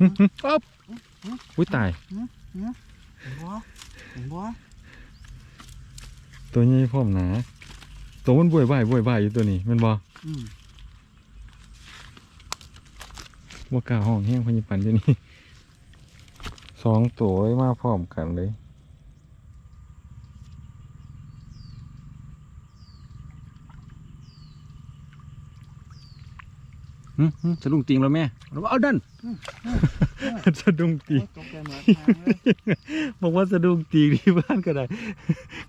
อ๊อบอุ้ยตายเห็นบ่เห็นบ่ตัวนี้พร้อมหนาตัวมันบวยบ่ายบวยบ่ายอยู่ตัวนี้มันบ่อืมบ่กาห้องแห้งพญิปันอยู่นี่สองตัวไวมาพร้อมกันเลย สะดุ้งติงแล้วแม่เราเอาดันสะดุ้งติงโอ้ยตกใจเหมือนทางเลยบอกว่าสะดุ้งตีที่บ้านก็ได้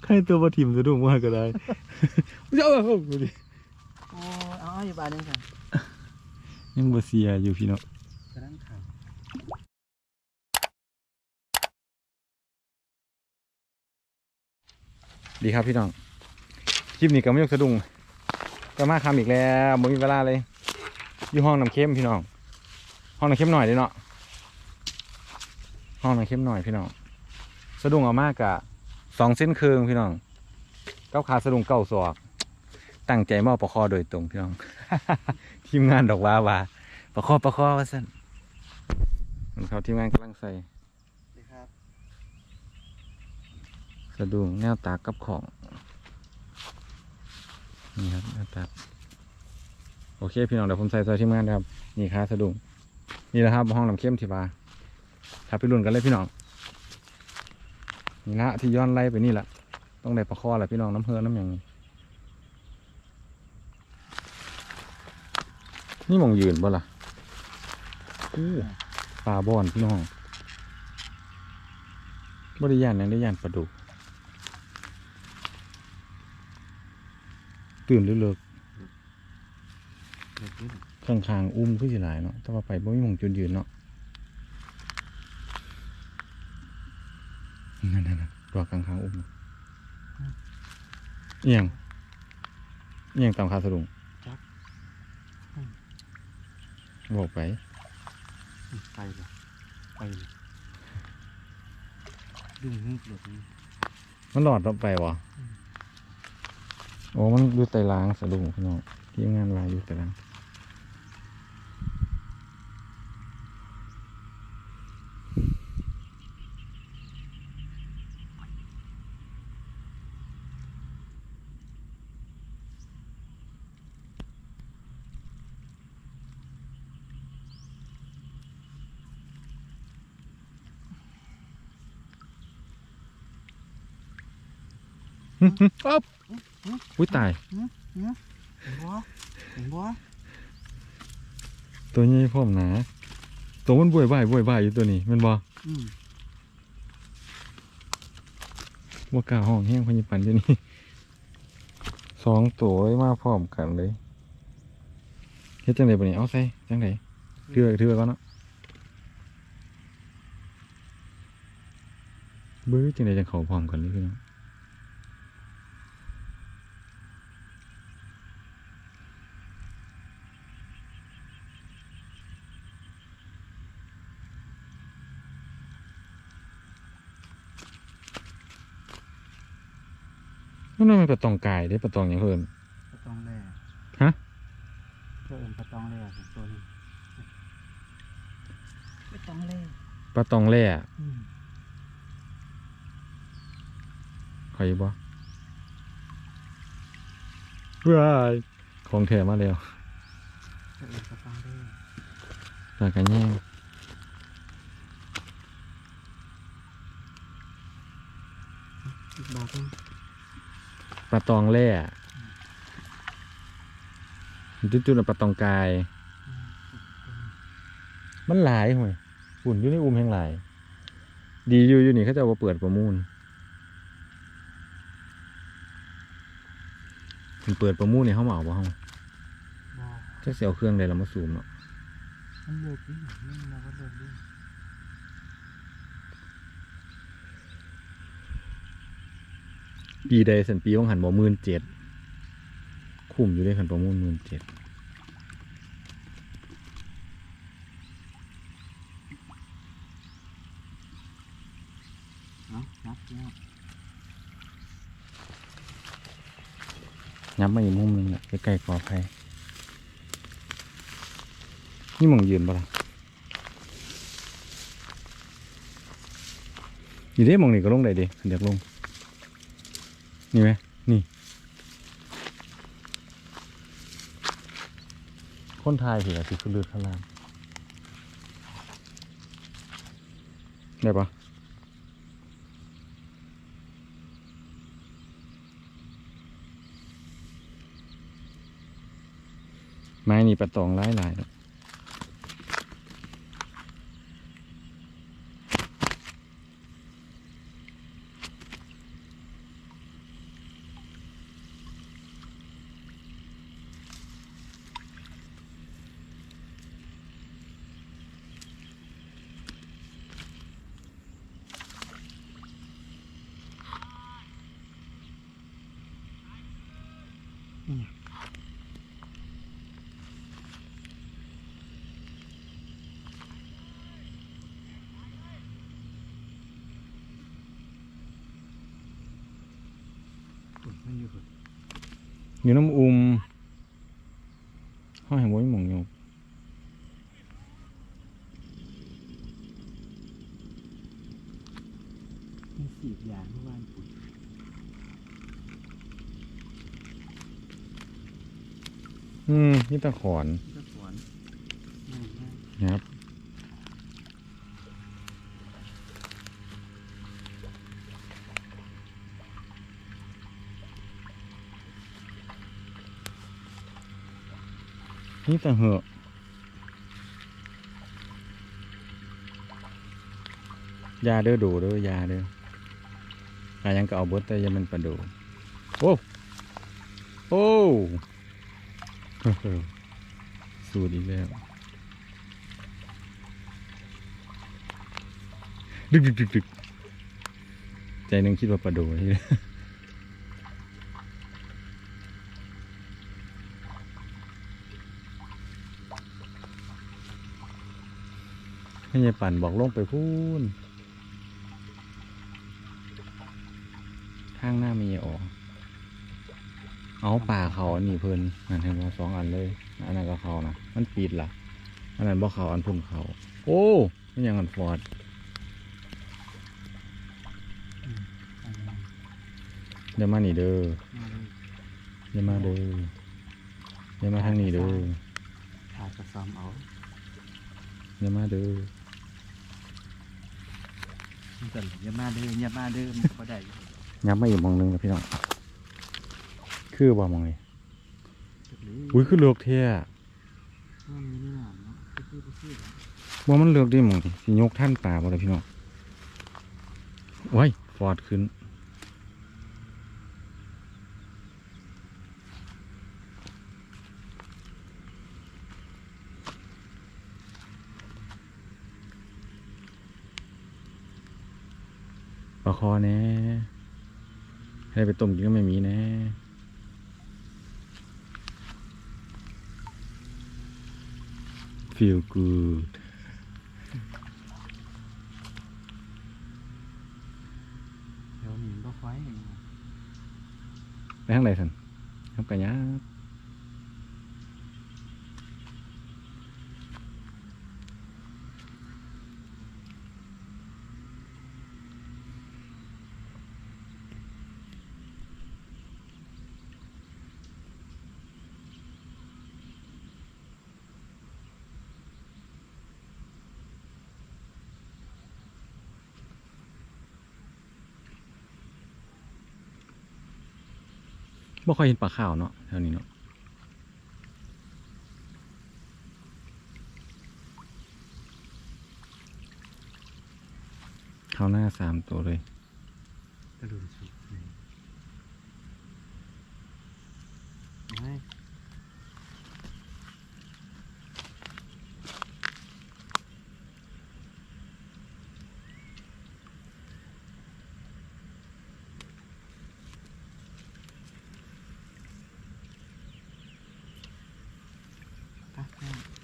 ใครตัวมาถิ่มสะดุ้งบ้านก็ได้เจ้าเอาดูดิโอ้ยเอาเอาอยู่บ้านนึงค่ะยังบ่เสียอยู่พี่น้องกระนั้นข่าวดีครับพี่น้องคลิปนี้ก็ไม่ยกสะดุ้งก็มาคำอีกแล้วบ่มีเวลาเลย อยู่ห้องน้ำเข้มพี่น้อง ห้องน้ำเข้มหน่อยเด้เนาะ ห้องน้ำเข้มหน่อยพี่น้อง สะดุ้งเอามากกะสองเส้นเคืองพี่น้องเก้าขาสะดุ้งเก้าศอก ตั้งใจมาเอาประคอโดยตรงพี่น้อง ทีมงานดอกว่าว่าประคอประคอว่าสั่นมันเขาทีมงานกำลังใส่ดีครับสะดุ้งแนวตากกับของ นี่ครับแนวตาก โอเค พี่น้องเดี๋ยวผมใส่ใส่ทีมงานนะครับนี่ครับสะดุ้งนี่แหละครับห้องน้ำเข้มที่ว่าถ้าไปรุ่นกันเลยพี่น้องนี่ละที่ย้อนไล่ไปนี่แหละต้องได้ประคอแหละพี่น้องน้ำเฮือน้ำอย่างนี้นี่มองยืนบ่ล่ะปลาบอนพี่น้องบริยานหยังได้ยานปลาดุกตื่นหรือเลิก เด็กนี่ข้างๆอุ้มขึ้นสิหลายเนาะแต่ว่าไปบ่มีหมองจุดยืนเนาะนั่นนั่นๆตัวข้างๆอุ้มเอียงเอียงตามคาสะดุงบอกไปไปเลยไปเลยดุ้งนึกเลยนี่มันหลอดเราไปวะโอ้มันอยู่ใต้ล้างสะดุงพี่น้องที่งานวายอยู่ใต้ล้าง อ๊อบอุ้ยตายเห็นบ่เห็นบ่ตัวนี้พร้อมหนาตัวมันบวยบ่ายบวยบ่ายอยู่ตัวนี้มันบอืมบ่กล้าห้องแห้งพญิปันอยู่นี่สองตัวมาพร้อมกันเลยเฮ็ดจังไดบัดนี้เอาใส่จังไดเถือเถือก่อนเนาะเบื้อจังไดจังเขาพร้อมกันเลยพี่น้อง นนั่นมันปลาตองกายเด้ปลาตองหยังเพิ่นปลาตองแร่ฮะเพื่อเอินปลาตองแร่ของตัวนี้ปลาตองแร่ปลาตองแร่อืมขอยบ่ว้ายของแท้มาแล้วเพื่อเอินปลาตองแร่ปลากระแยงอีกบาทหนึง ปลาตองแร่จุดๆน่ะปลาตองกายอืมมันหลายห่วยฝุ่นอยู่ในอุ้มแห่งหลาย ดีอยู่อยู่นี่เขาจะเอามาเปิดประมูลมันเปิดประมูลในห้องเหมาบ่ห้องบ่จะเสียเอาเครื่องใดเรามาสูมเนาะมันเลิกนี่นี่เราก็เลิกดิ ปีใดสันปีว่างหันบ่มื่นเจ็ดคุ้มอยู่ได้ขันประมูลมื่นเจ็ดเนาะนับเนี่ยยับมาอีกมุมหนึงแหละใกล้ๆกอไผ่นี่มองยืนบ่ล่ะอยู่ได้มองนี่ก็ลงได้ดิอยากลง นี่ไหมนี่ คนไทยสิอะสิคือเลือดข้างล่างได้ปะไม้นี่ประตองหลายหลายๆแล้ว มันอยู่อยู่น้ำอุ้มห้อยหัวหมองอยู่มีสีดยาเมื่อวานปุ๋ยอืมนี่ตะขอนก็สวน นี่ตะเหอะยาเด้อดูเด้อยาเด้ออายังก็เอาเบิดแต่ยังมันประดูโอ้โอ้สูดอีกแล้วดึกดึกดึกดึกใจนึงคิดว่าปลาโดนี่ ให้ยายปั่นบอกลงไปพูนข้างหน้ามีออก เอาป่าเขาอันนี้เพิ่นนั่นเห็นว่าสองอันเลยอันนั้นก็เขานะมันปิดล่ะ อันนั้นบ่เขาอันพุ่นเขา โอ้มันยังอันฟอดอันนี้อย่ามานี่เด้อมาเลยอย่ามาเด้ออย่ามาทางนี้เด้อทากระซอมเอาอย่ามาเด้อ มันกันอย่ามาเด้ออย่ามาเด้อมันก็ได้อยู่ยับมาอีกหมองหนึงแล้วพี่น้องคือบ่มองนี่จักเลยอุ้ยคือเลือกเท่อะมันมีนี่หนามเนาะก็คือก็คือเนาะว่ามันเลือกได้หมองนี่สิยกท่านป่าบ่เลยพี่น้องไว้ยฟอดขึ้น ปลาคอแน่ให้ไปต้มกินก็ไม่มีแน่ feel good เดี๋ยวนี้บ่ค่อยอย่างเงี้ยไปทางไหนสันครับกันยา บ่ค่อยเห็นปลาขาวเนาะแถวนี้เนาะข้าวหน้าสามตัวเลยกระดูกสุกเลยไม่ อะอะ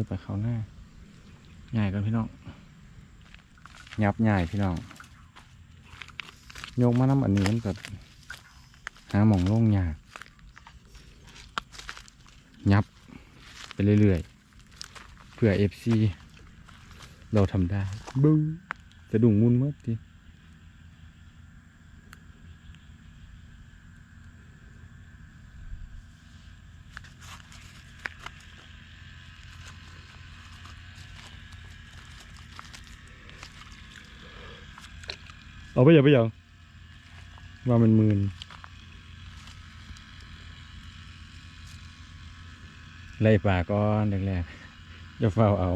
นี่ไปเขาหน้าใหญ่กันพี่น้องยับใหญ่พี่น้องโยกมาน้ำอันนี้มันแบบหาหมองโล่งยากยับไปเรื่อยๆเพื่อเอฟซีเราทำได้บูสะดุ้งมุนหมดที เอาไปอย่าไปอย่าว่ามันมืนไล่ป่าก่อนแรกๆอย่าเฝ้าเอา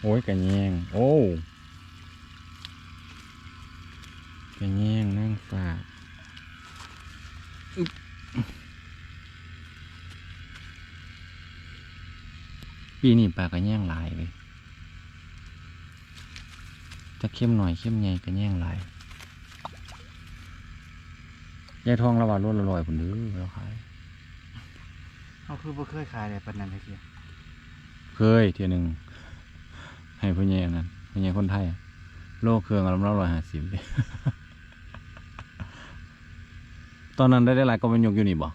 โอ้ยกระแยงโอ้กระแยงนั่งฝาก ปีนี้ปลากระแยงหลายเลยจะเข้มหน่อยเข้มใหญ่กระแยงหลายยายทองระหว่างรถละลอยผมดื้อเราขายเขาคือบ่เคยขายเลยปานนั้นเลยเทียเคยเทียหนึ่งให้พ่อใหญ่อันนั้นพ่อใหญ่คนไทยอะโลเครื่องอารมณ์ร้อยห้าสิบเลยตอนนั้นได้ได้หลายก็มันยกอยู่นี่บ่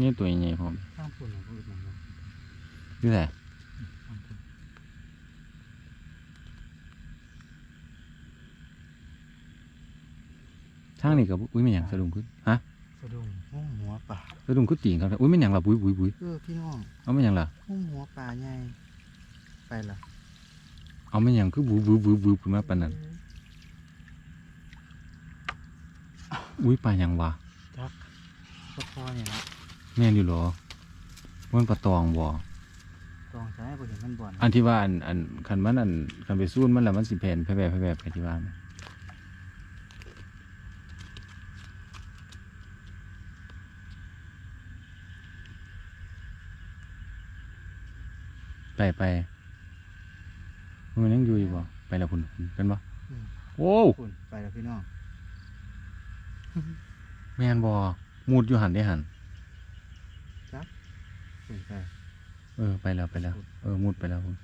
นี่ตัวใหญ่ๆพร้อมข้างปุ่นของผู้อื่นมันเนาะอยู่ไหนข้างปุ่นทางนี้กับอุ้ยไม่นหยังสะดุ้งขึ้นฮะสะดุ้งหุ้มหัวป่าสะดุ้งขึ้นตีงครับอุ้ยไม่นหยังล่ะบุ้ยบุ้ยบุ้ยเออพี่น้องเอาไม่นหยังล่ะหุ้มหัวป่าใหญ่ไปละเอาไม่นหยังคือบุ้ยบุ้ยบุ้ยบุ้ยขึ้นมาปานนั้นอุ้ยปลาหยังวะจักก็พอเนี่ยนะ แม่นอยู่เหรอมันปลาตองบ่ตองใช้บ่เห็นมันบ่อนอันที่ว่าอันอันคันมันอันคันไปซูนมันแล้วมันสิแผ่นแผ่แบบแผ่แบบไปที่ว่านะไปไปมันยังอยู่อีกบ่ไปแล้วคุณเป็นบ่โอ้ปุ่นไปแล้วพี่น้องแม่นบ่มูดอยู่หันได้หันปุ่น ไปเออไปแล้วไปแล้ว เออมุดไปแล้วคุณ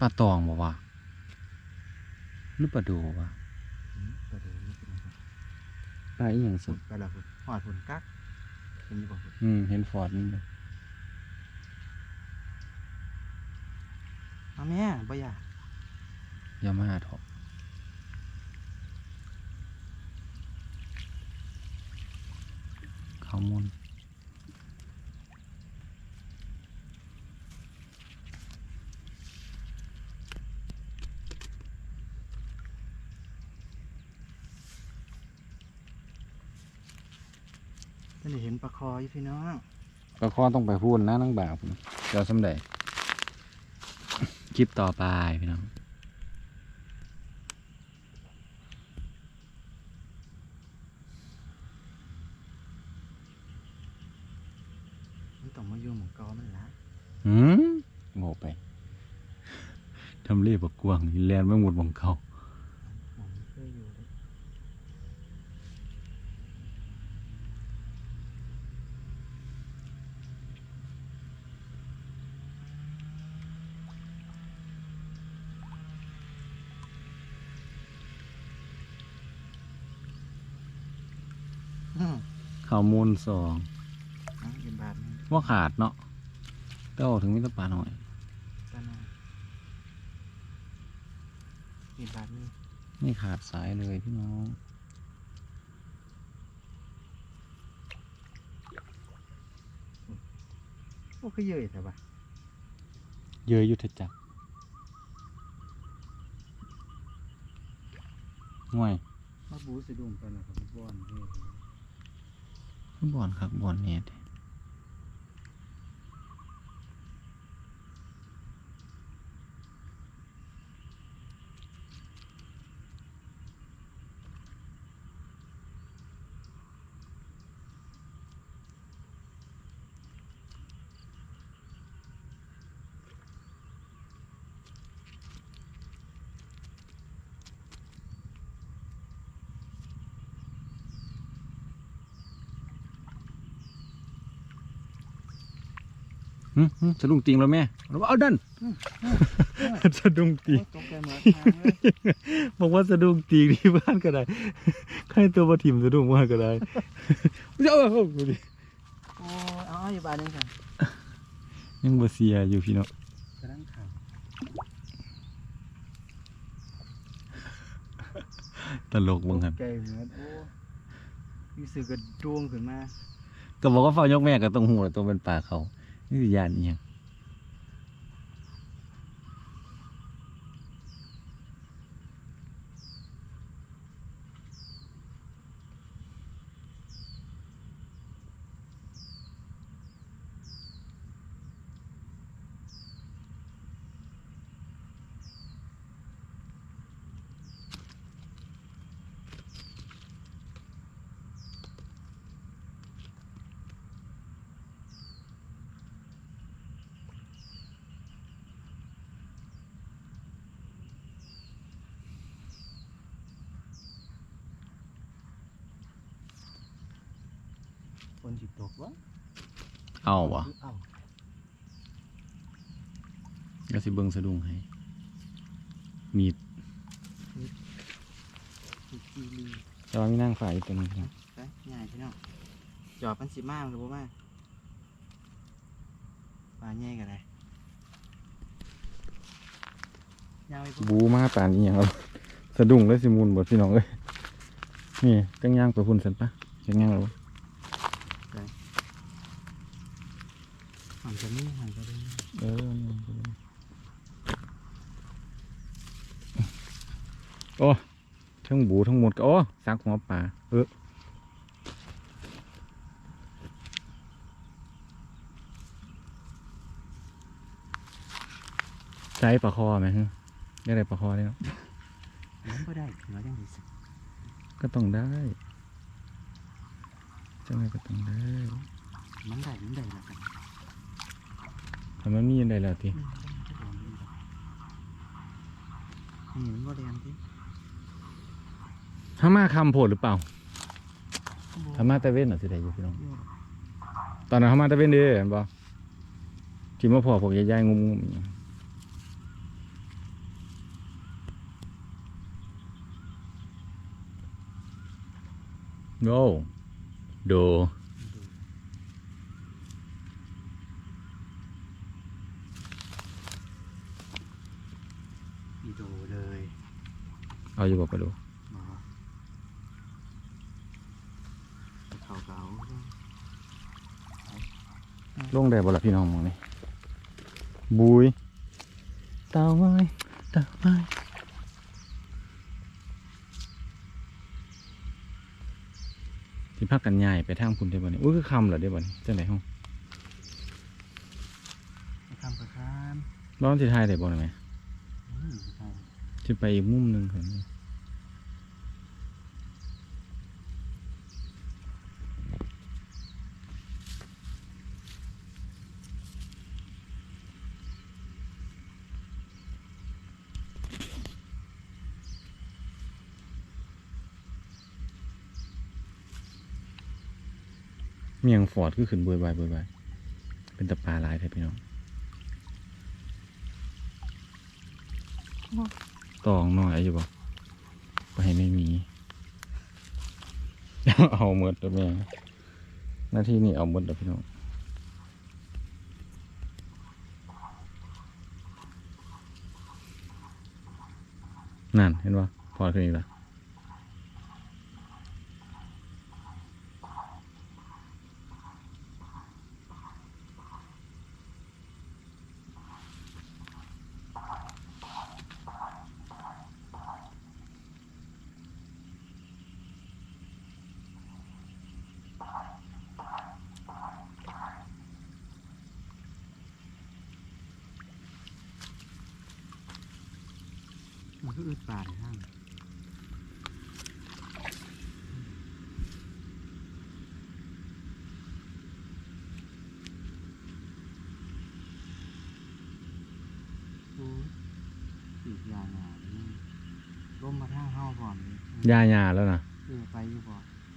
ปลาตองบ่วะหรือปลาโดูวะอืมไปดูนี่เป็นไงครับปลาอีหยังสุปุ่ดนไปแล้วปุ่นหอดปุ่นกักเป็นอยี่บ่ปุ่นอืมเห็นฟอร์ดนี่เลยเอาแม่บ่อยากยามาฮ่าถอกข้าวมูลท่านได้เห็น ปลาคออยู่พี่น้องก็ข้อต้องไปพูดนะนังบ่าวผมเดี๋ยวสำเร็จคลิปต่อไปพี่น้องมันต้องมาอยู่หมู่เกามันละหืมบอกไปทำเล่บักกวางนี่แลนไม่หมดบังเขา หมองเคยอยู่เลยอืม ข้าวมูลสองเอาเห็นบาทนี่ว่าขาดเนาะแต่ว่าถึงมิตรปลาหน่อยตาหน่อยเห็นบาทนี่ไม่ขาดสายเลยพี่น้องโอ้ก็เยอะแต่ว่าเยอะอยุทธจักรห่วยมาบูสะดุ้งไปแล้วครับบอนเฮ้ย คือบอนครับบอนเนี่ย สะดุ้งติงแล้วแม่เราเอาดันสะดุ้งติงตกใจเหมือนทางเลยบอกว่าสะดุ้งติงที่บ้านก็ได้ใครตัวมาถิ่มสะดุ้งบ้านก็ได้เจ้าเอาดูดิโอ้ยเอาอยู่บ้านนึงค่ะยังบ่เสียอยู่พี่น้องกระด้างขาวตลกเบิ่งครับใจเหมือนโอ้มีสื่อกระดวงขึ้นมาก็บอกว่าเฝ้ายกแม่ก็ต้องหูแล้วตัวเป็นป่าเขา นี่ยานอีหยัง ฝ นสิตกวะเอาวะเอาก็สิเบิ่งสะดุ้งให้ มีดสิกีรีแต่ว่ามีนั่งฝ่ายอยู่ตัวนึงครับไปง่ายพี่น้องจอบมันสิมากหรือบ่มากปลาแย่กันเลยยาวไปปุ๊บบูมาป่านอีหยังเอาสะดุ้งเลยสิมูลบดพี่น้องเอ้ยนี่จังย่างไปพุ่นสันปะจังย่างแล้ว หันจะนี่หันจะนี่เออโอ้ทั้งบูทั้งหมดก็โอ้ซักหัวป่าเออใช้ปลาคอไหมฮะได้อะไรปลาคอได้เนาะมันก็ได้เราจังดีสก็ต้องได้จังไงก็ต้องได้มันได้มันได้แล้วกัน ทำมันมีอันใดแล้วทีนี่มันก็เรียนที่ถ้ามาคำโพดหรือเปล่าถ้ามาตะเว้นเหรอสิได้อยู่พี่น้อง ตอนนั้นเขามาตะเว้นเด้อเห็นบ่ที่มาพอพวกยายๆงุมๆอหย่างโนโด อีโดเลย เอาอยู่บ่ไปดูมาเขาเก่าลงได้บ่ล่ะพี่น้องหมองนี่บุยตาไว้ตาไว้ที่พักกันใหญ่ไปทางพุ่นได้บ่นี่อุ้ยคือคำเหรอได้บ่นี่จังไดห้องไปทำกระคานร้อนสิทายได้บ่ได้ไหมอืมใช่ สิไปอีกมุมหนึ่งครับเมียงฟอร์ดคือขึ้นบวยบายบวยบายเป็นตะปลาหลายแท้พี่น้อง ตองหน่อยอยู่บ่ไปไม่มี เอาหมดแล้วแม่หน้าที่นี่เอาหมดแล้วพี่น้องนั่นเห็นป่พอขึ้นอีกแล้ว มันก็อึดปลาในห้างโอ้ยสีดยาหนานี่ร่มมาท่างห้าก่อนยาหยาแล้วนะเออไปอยู่บ่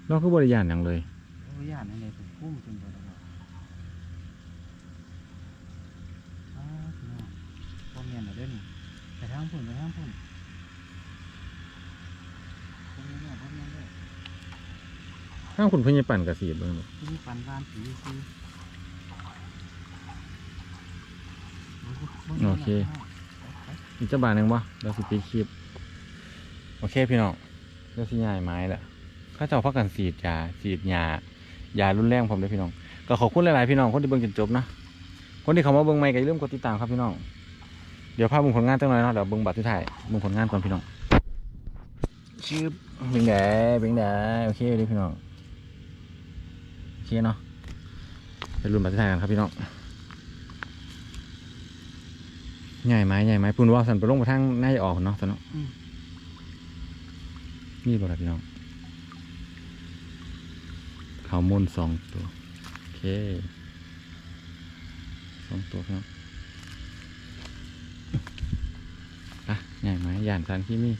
เราคือบริยานอย่างเลยโอ้ยานนั่นเลยผมคุ้มจนบ่ได้บ่พ่องบ่แม่นแล้วเด้อนี่ไปทางพุ่นไปทางพุ่นบ่แม่นแล้วบ่แม่นแล้ว ถ้าคุณเพิ่งจะปั่นกระสีบเบิ่งดูที่นี่ปันบ้านผีคือโอเคอีกเจ้าบาทหนึ่งบ่เราสิปีคลิปโอเคพี่น้องเราสิย้ายไม้ละเข้าเจ้าพักกันสีดยาสีดยายารุนแรงผมเลยพี่น้อง ก็ขอบคุณหลายๆพี่น้องคนที่เบิ่งจนจบนะคนที่เขามาเบิ่งใหม่ก็อย่าลืมกดติดตามครับพี่น้องเดี๋ยวพาเบิ่งผลงานจังหน่อยเนาะเดี๋ยวเบิ่งบัตรที่ถ่ายเบิ่งผลงานก่อนพี่น้องชื่อเบิ่งแดเบิ่งแดโอเคเลยพี่น้องโอ เคเนาะไปรุ่นบัตรที่ถ่ายกันครับพี่น้องใหญ่ไหมใหญ่ไหมพูนว่าสันไปลงไปทางน่าจะออกเนาะสันเนาะนี่บ่ล่ะพี่น้องเขาวมุนสองตัวโอเคสองตัวพี่น้องอะใหญ่ไหมย่านสารที่มี